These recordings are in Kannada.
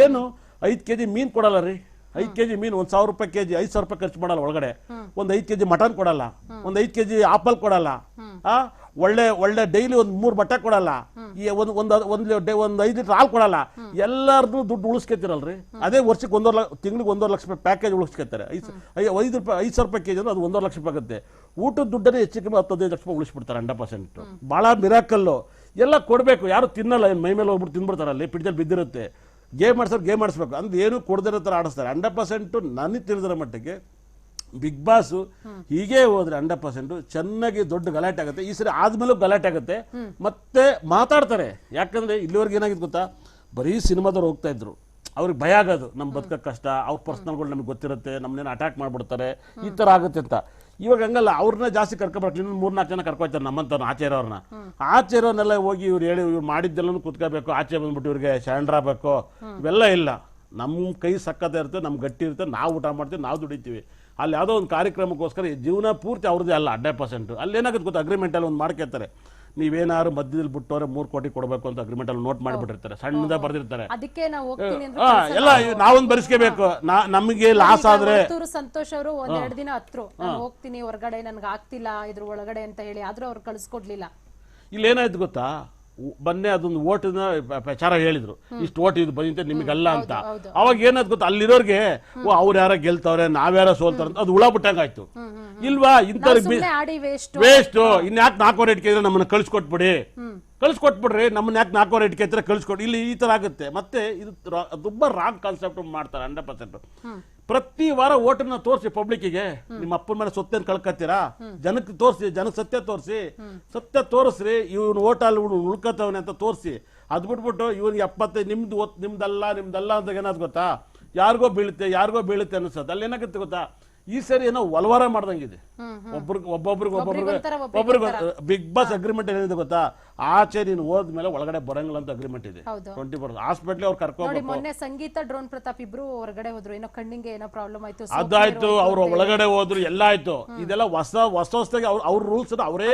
ಏನು? ಐದು ಕೆಜಿ ಮೀನ್ ಕೊಡಲ್ಲ ರೀ. ಐದು ಕೆಜಿ ಮೀನ್ ಒಂದ್ ಸಾವಿರ ರೂಪಾಯಿ ಕೆಜಿ ಐದು ಸಾವಿರ ರೂಪಾಯಿ ಖರ್ಚು ಮಾಡಲ್ಲ ಒಳಗಡೆ. ಒಂದ್ ಐದು ಕೆಜಿ ಮಟನ್ ಕೊಡಲ್ಲ. ಒಂದ್ ಐದು ಕೆಜಿ ಆಪಲ್ ಕೊಡಲ್ಲ. ಆ? ಒಳ್ಳೆ ಒಳ್ಳೆ ಡೈಲಿ ಒಂದ್ ಮೂರು ಬಟ್ಟೆ ಕೊಡಲ್ಲ. ಈ ಒಂದು ಒಂದ್ ಒಂದ್ ಡೇ- ಒಂದ್ ಐದು ಲೀಟರ್ ಹಾಲು ಕೊಡಲ್ಲ. ಎಲ್ಲಾರ್ದು ದುಡ್ಡು ಉಳಿಸ್ಕೊತಿರಲ್ರಿ? ಅದೇ ವರ್ಷಕ್ಕೆ ಒಂದೂವರೆ ಲಕ್ಷ ತಿಂಗಳಿಗೆ ಒಂದೂವರೆ ಲಕ್ಷ ರೂಪಾಯಿ ಪ್ಯಾಕೇಜ್ ಉಳಿಸ್ಕೊತಾರೆ. ಐದು ಐದು ರೂಪಾಯಿ ಐದು ಸಾವಿರ ರೂಪಾಯಿ ಕೆಜಿ ಅಂದ್ರೆ ಅದು ಒಂದೂವರೆ ಲಕ್ಷ ರೂಪಾಯಿ ಆಗುತ್ತೆ. ಊಟದ ದುಡ್ಡನ್ನೇ ಹೆಚ್ಚು ಕಮ್ಮಿ ಹತ್ತು ಹದಿನೈದು ಲಕ್ಷ ರೂಪಾಯಿ ಉಳಿಸ್ಬಿಡ್ತಾರೆ ಹಂಡ್ರೆಡ್ ಪರ್ಸೆಂಟ್. ಭಾಳ ಮಿರಾಕಲ್ಲು ಎಲ್ಲ ಕೊಡಬೇಕು. ಯಾರು ತಿನ್ನಲ್ಲ ಏನು ಮೈ ಮೇಲೆ ಹೋಗ್ಬಿಟ್ಟು ತಿನ್ಬಿಡ್ತಾರೆ ಅಲ್ಲಿ ಪಿಡ್ಜಲ್ಲಿ ಬಿದ್ದಿರುತ್ತೆ. ಗೇಮ್ ಆಡ್ಸೋರು ಗೇಮ್ ಆಡಿಸ್ಬೇಕು. ಅಂದ್ರೆ ಏನು ಕೊಡದಿರೋ ಥರ ಆಡಿಸ್ತಾರೆ. ಹಂಡ್ರೆಡ್ ಪರ್ಸೆಂಟು ನನಗೆ ತಿಳಿದಿರೋ ಮಟ್ಟಿಗೆ ಬಿಗ್ ಬಾಸ್ ಹೀಗೆ ಹೋದ್ರೆ ಹಂಡ್ರೆಡ್ ಪರ್ಸೆಂಟ್ ಚೆನ್ನಾಗಿ ದೊಡ್ಡ ಗಲಾಟೆ ಆಗುತ್ತೆ. ಈ ಸರಿ ಆದ್ಮೇಲೂ ಗಲಾಟೆ ಆಗುತ್ತೆ. ಮತ್ತೆ ಮಾತಾಡ್ತಾರೆ. ಯಾಕಂದ್ರೆ ಇಲ್ಲಿವರೆಗೆ ಏನಾಗಿದೆ ಗೊತ್ತಾ? ಬರೀ ಸಿನಿಮಾದವ್ರು ಹೋಗ್ತಾ ಇದ್ರು. ಅವ್ರಿಗೆ ಭಯ ಆಗೋದು. ನಮ್ಮ ಬದುಕ ಕಷ್ಟ. ಅವ್ರ ಪರ್ಸ್ನಲ್ಗಳು ನಮ್ಗೆ ಗೊತ್ತಿರುತ್ತೆ. ನಮ್ಮನ್ನೇನು ಅಟ್ಯಾಕ್ ಮಾಡ್ಬಿಡ್ತಾರೆ. ಈ ಥರ ಆಗುತ್ತೆ ಅಂತ. ಇವಾಗ ಹಂಗಲ್ಲ, ಅವ್ರನ್ನ ಜಾಸ್ತಿ ಕರ್ಕೊಬರ್ತಾರೆ ಇನ್ನೊಂದು ಮೂರ್ನಾಲ್ಕು ಜನ ಕರ್ಕೊಯ್ತಾರೆ ನಮ್ಮಂತವ್ರು ಆಚೆರವ್ರನ್ನ ಇರೋರ್ನ. ಆಚೆ ಇರೋರ್ನೆಲ್ಲ ಹೋಗಿ ಇವ್ರು ಹೇಳಿ, ಇವ್ರು ಮಾಡಿದ್ದೆಲ್ಲನೂ ಕುತ್ಕೋಬೇಕು. ಆಚೆ ಬಂದ್ಬಿಟ್ಟು ಇವ್ರಿಗೆ ಆಗ್ಬೇಕು. ಇವೆಲ್ಲ ಇಲ್ಲ. ನಮ್ಮ ಕೈ ಸಕ್ಕತ್ತೆ ಇರುತ್ತೆ ನಮ್ಮ ಗಟ್ಟಿ ಇರುತ್ತೆ, ನಾವು ಊಟ ಮಾಡ್ತೀವಿ, ನಾವು ದುಡಿತೀವಿ. ಅಲ್ಲಿ ಯಾವುದೋ ಒಂದು ಕಾರ್ಯಕ್ರಮಕ್ಕೋಸ್ಕರ ಜೀವನ ಪೂರ್ತಿ ಅವ್ರದ್ದೇ ಅಲ್ಲ, ಹಂಡ್ರೆಡ್ ಪರ್ಸೆಂಟು. ಅಲ್ಲಿ ಏನಾಗುತ್ತೆ ಗೊತ್ತಾ? ಅಗ್ರಿಮೆಂಟಲ್ಲಿ ಒಂದು ಮಾಡ್ಕೊತಾರೆ. ನೀವೇನಾದ್ರು ಮಧ್ಯದಲ್ಲಿ ಬಿಟ್ಟವ್ರೆ ಮೂರು ಕೋಟಿ ಕೊಡಬೇಕು ಅಂತ ಅಗ್ರಿಮೆಂಟ್ ಅಲ್ಲಿ ನೋಟ್ ಮಾಡಿಬಿಟ್ಟಿರ್ತಾರೆ. ಸಣ್ಣದ ಬರ್ದಿರ್ತಾರೆ. ಅದಕ್ಕೆ ನಾವು ಹೋಗ್ತೀನಿ ಅಂದ್ರೆ ಆ, ಎಲ್ಲ ನಾವೊಂದು ಭರಿಸ್ಕೋಬೇಕು ನಮಗೆ ಲಾಸ್ ಆದ್ರೆ ಮತ್ತೂರು ಸಂತೋಷ್ ಅವರು ಒಂದೆರಡು ದಿನ ಹತ್ರು. ನಾನು ಹೋಗ್ತೀನಿ ಹೊರಗಡೆ ನನ್ಗೆ ಆಗ್ತಿಲ್ಲ ಇದ್ರ ಒಳಗಡೆ ಅಂತ ಹೇಳಿ. ಆದ್ರೂ ಅವ್ರು ಕಳ್ಸ್ಕೊಡ್ಲಿಲ್ಲ. ಇಲ್ಲಿ ಏನಾಯ್ತು ಗೊತ್ತಾ? ಮೊನ್ನೆ ಅದೊಂದು ಓಟಿನ ಪ್ರಚಾರ ಹೇಳಿದ್ರು. ಇಷ್ಟು ಓಟ್ ಇದು ಬಂದಿದೆ ನಿಮಗಲ್ಲ ಅಂತ. ಅವಾಗ ಏನಾದ್ ಗೊತ್ತಾ? ಅಲ್ಲಿರೋರ್ಗೆ ಓ ಅವ್ರು ಯಾರ ಗೆಲ್ತಾವ್ರೆ ನಾವ್ಯಾರ ಸೋಲ್ತಾರೆ ಅಂತ ಅದು ಹುಳ ಬಿಟ್ಟಂಗಾಯ್ತು ಇಲ್ವಾ? ಇಂಥವ್ರಿಗೆ ವೇಸ್ಟ್ ವೇಸ್ಟ್ ಇನ್ಯಾಕೆ ನಾಲ್ಕೂವರೆ ಇಟ್ಕಿದ್ರೆ ನಮ್ಮನ್ನ ಕಳ್ಸಿಕೊಟ್ಬಿಡಿ. ಕಳ್ಸಿಕೊಟ್ಬಿಡ್ರಿ ನಮ್ಮನ್ನ ಯಾಕೆ ನಾಲ್ಕೂವರೆ ಇಟ್ಕೆ ಹತ್ತಿರ ಕಳಿಸ್ಕೊಡಿ. ಇಲ್ಲಿ ಈ ತರ ಆಗುತ್ತೆ. ಮತ್ತೆ ಇದು ತುಂಬಾ ರಾಂಗ್ ಕಾನ್ಸೆಪ್ಟ್ ಮಾಡ್ತಾರೆ ಹಂಡ್ರೆಡ್ ಪರ್ಸೆಂಟ್ ಪ್ರತಿ ವಾರ ಓಟನ್ನ ತೋರಿಸಿ ಪಬ್ಲಿಕ್ಕಿಗೆ ನಿಮ್ಮ ಅಪ್ಪನ ಮೇಲೆ ಸೊತ್ತೇನು ಕಳ್ಕತ್ತೀರಾ? ಜನಕ್ಕೆ ತೋರಿಸಿ ಜನಕ್ಕೆ ಸತ್ಯ ತೋರಿಸಿ. ಸತ್ಯ ತೋರಿಸ್ರಿ ಇವನು ಓಟ್ ಅಲ್ಲಿ ಉಳ್ಕತ್ತವನೆ ಅಂತ ತೋರಿಸಿ. ಅದ್ ಬಿಟ್ಬಿಟ್ಟು ಇವನಿಗೆ ಎಪ್ಪತ್ತೈದು ನಿಮ್ದು ಓತ್ ನಿಮ್ದಲ್ಲ ನಿಮ್ದಲ್ಲ ಅಂತ ಏನಾದ್ರು ಗೊತ್ತಾ? ಯಾರಿಗೋ ಬೀಳುತ್ತೆ ಯಾರಿಗೋ ಬೀಳುತ್ತೆ ಅನ್ಸುತ್ತೆ ಅಲ್ಲಿ ಏನಾಗುತ್ತೆ ಗೊತ್ತಾ? ಈ ಸರಿ ಏನೋ ಒಲವಾರ ಮಾಡ್ದಂಗಿದೆ. ಒಬ್ರಿಗೆ ಒಬ್ಬೊಬ್ರಿಗೆ ಒಬ್ಬೊಬ್ರಿಗೆ. ಒಬ್ಬರಿಗೆ ಬಿಗ್ ಬಾಸ್ ಅಗ್ರಿಮೆಂಟ್ ಏನಿದೆ ಗೊತ್ತಾ? ಆಚೆ ನೀನು ಹೋದ್ಮೇಲೆ ಒಳಗಡೆ ಬರಂಗಿಲ್ಲ ಅಂತ ಅಗ್ರಿಮೆಂಟ್ ಇದೆ. ಟ್ವೆಂಟಿ ಫೋರ್ ಹಾಸ್ಪಿಟ್ಲ್ ಅವ್ರು ಕರ್ಕೊಂಡು ಮೊನ್ನೆ ಸಂಗೀತ ಡ್ರೋನ್ ಪ್ರತಾಪ್ ಇಬ್ರು ಹೊರಗಡೆ ಹೋದ್ರು. ಏನೋ ಕಣ್ಣಿಗೆ ಏನೋ ಪ್ರಾಬ್ಲಮ್ ಆಯ್ತು ಅದಾಯ್ತು ಅವ್ರು ಒಳಗಡೆ ಹೋದ್ರು ಎಲ್ಲ ಆಯ್ತು. ಇದೆಲ್ಲ ಹೊಸ ಹೊಸ ಹೊಸದಾಗಿ ಅವ್ರ ಅವ್ರ ರೂಲ್ಸ್ ಅವರೇ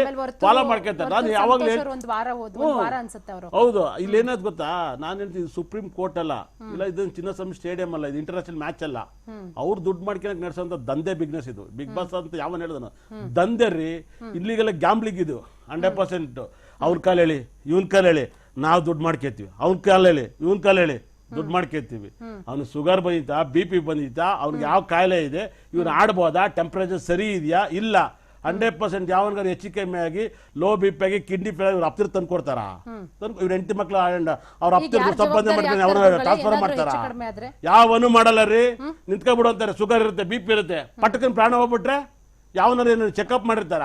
ಫಾಲೋ ಮಾಡ್ಕೊತಾರೆ. ನಾನು ಯಾವಾಗಲೂ ಒಂದು ವಾರ ಹೋದ್ರು ಒಂದ್ ವಾರ ಅನ್ಸುತ್ತೆ ಅವರು. ಹೌದು. ಇಲ್ಲಿ ಏನಾದ್ ಗೊತ್ತಾ? ನಾನು ಹೇಳ್ತೀನಿ ಸುಪ್ರೀಂ ಕೋರ್ಟ್ ಅಲ್ಲ. ಇಲ್ಲ ಇದು ಚಿನ್ನಸ್ವಾಮಿ ಸ್ಟೇಡಿಯಂ ಅಲ್ಲ ಇದು ಇಂಟರ್ನ್ಯಾಷನಲ್ ಮ್ಯಾಚ್ ಅಲ್ಲ. ಅವ್ರು ದುಡ್ಡು ಮಾಡ್ಕೊಳಕ್ ನಡೆಸೋಂಥ ದಂಧೆ ಬಿಗ್ನೆಸ್ ಇದು. ಬಿಗ್ ಬಾಸ್ ಅಂತ ಯಾವನ್ ಹೇಳಿದನು? ದಂಧೆ ರೀ. ಇಲ್ಲಿಗೆಲ್ಲ ಗ್ಯಾಂಬ್ಲಿಂಗ್ ಇದು ಹಂಡ್ರೆಡ್ ಪರ್ಸೆಂಟ್ ಅವ್ರ ಕಾಲ ಹೇಳಿ ಇವನ್ ಕಾಲ ಹೇಳಿ ನಾವು ದುಡ್ಡು ಮಾಡ್ಕೇತೀವಿ. ಅವ್ನ ಕಾಲ ಹೇಳಿ ಇವನ್ ಕಾಲ ಹೇಳಿ ದುಡ್ಡು ಮಾಡ್ಕೇತೀವಿ. ಅವ್ನ ಶುಗರ್ ಬಂದಿತ್ತಾ ಬಿ ಪಿ ಬಂದಿತ್ತಾ ಅವ್ನಿಗೆ ಯಾವ ಕಾಯಿಲೆ ಇದೆ ಇವ್ನು ಆಡ್ಬೋದಾ ಟೆಂಪ್ರೇಚರ್ ಸರಿ ಇದೆಯಾ ಇಲ್ಲ? ಹಂಡ್ರೆಡ್ ಪರ್ಸೆಂಟ್ ಯಾವನ್ಗಾರು ಹೆಚ್ಚು ಕಮ್ಮಿ ಆಗಿ ಲೋ ಬಿ ಪಿ ಆಗಿ ಕಿಡ್ನಿ ಫೇಲ್ ಇವ್ರು ಅಪ್ತಿರ್ ತಂದು ಕೊಡ್ತಾರ? ಇವ್ರ ಹೆಂಡತಿ ಮಕ್ಳು ಅವ್ರ ಅಪ್ತಿರ್ ಸಂಪಾದನೆ ಜವಾಬ್ದಾರಿ ಮಾಡ್ಕೊಂಡು ಅವ್ರ ಟ್ರಾನ್ಸ್ಫರ್ ಮಾಡ್ತಾರ? ಯಾವನು ಮಾಡಲ್ಲ ರೀ? ನಿಂತ್ಕೊಂಡ್ಬಿಡು ಅಂತಾರೆ ಶುಗರ್ ಇರುತ್ತೆ ಬಿ ಪಿ ಇರುತ್ತೆ. ಪಟ್ಟಕನ್ ಪ್ರಾಣ ಹೋಗ್ಬಿಟ್ರೆ? ಯಾವನಾರು ಚೆಕ್ಅಪ್ ಚೆಕಪ್ ಮಾಡಿರ್ತಾರ?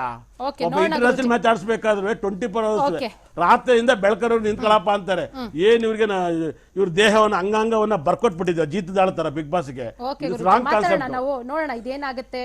ಒಬ್ಬ ಇಂಟರ್ನ್ಯಾಷನಲ್ ಮ್ಯಾಚ್ ಆಡಿಸ್ಬೇಕಾದ್ರೆ ಟ್ವೆಂಟಿ ಫೋರ್ ಅವರ್ಸ್ ರಾತ್ರಿಯಿಂದ ಬೆಳಕರು ನಿಂತ್ಕೊಳಪ್ಪ ಅಂತಾರೆ. ಏನ್ ಇವ್ರಿಗೆ ಇವ್ರ ದೇಹವನ್ನ ಅಂಗಾಂಗವನ್ನ ಬರ್ಕೊಟ್ಬಿಟ್ಟಿದ್ವಿ ಜೀತದಾಳ್ತಾರ ಬಿಗ್ ಬಾಸ್ಗೆ. ರಾಂಗ್ ಕಾನ್ಸೆಪ್ಟ್ ನೋಡೋಣ ಇದೇನಾಗುತ್ತೆ?